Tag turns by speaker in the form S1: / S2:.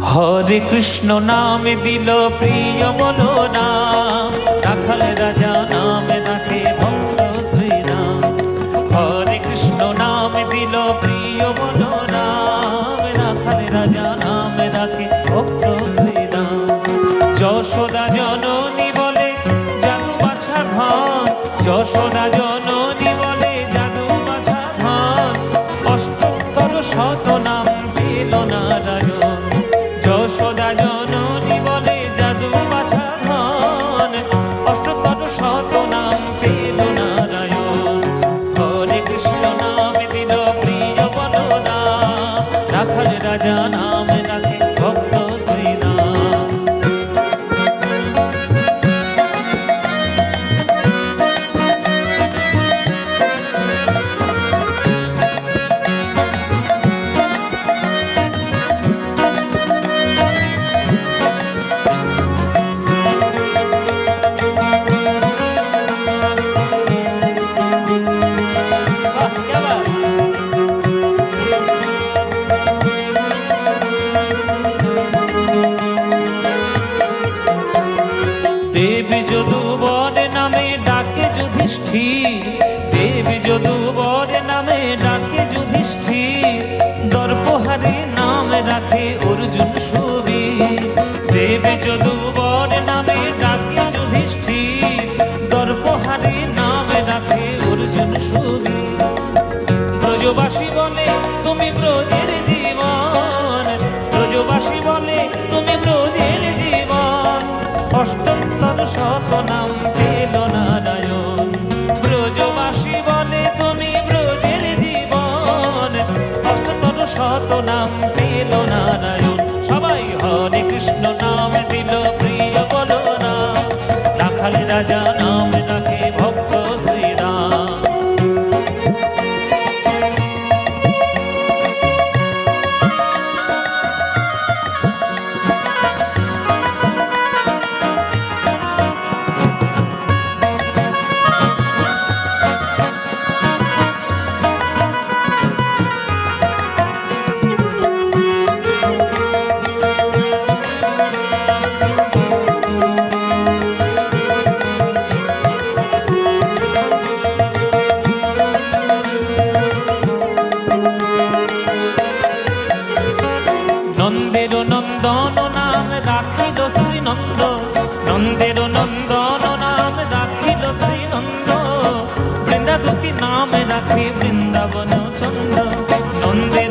S1: হরে কৃষ্ণ নাম দিল প্রিয় বলো নাম রাখাল রাজা নাম রাখে ভক্ত শ্রীরাম। হরে কৃষ্ণ নাম দিল প্রিয় বলো নাম রাখাল রাজা নাম রাখে ভক্ত শ্রীরাম। যশোদা জননী বলে জাদু বাছা ধন যশোদা জননী দেব যদুবর নামে ডাকে দেবী যদু যদুবর নামে ডাকে যুধিষ্ঠির। দর্পহারে নাম রাখে অর্জুন দেবী যদু যদুবর নামে ডাকে যুধিষ্ঠির। দর্পহারে শ্রীনন্দ নন্দের নন্দন নাম রাখিল শ্রীনন্দ। বৃন্দাদুতি নাম রাখি বৃন্দাবন চন্দ নন্দে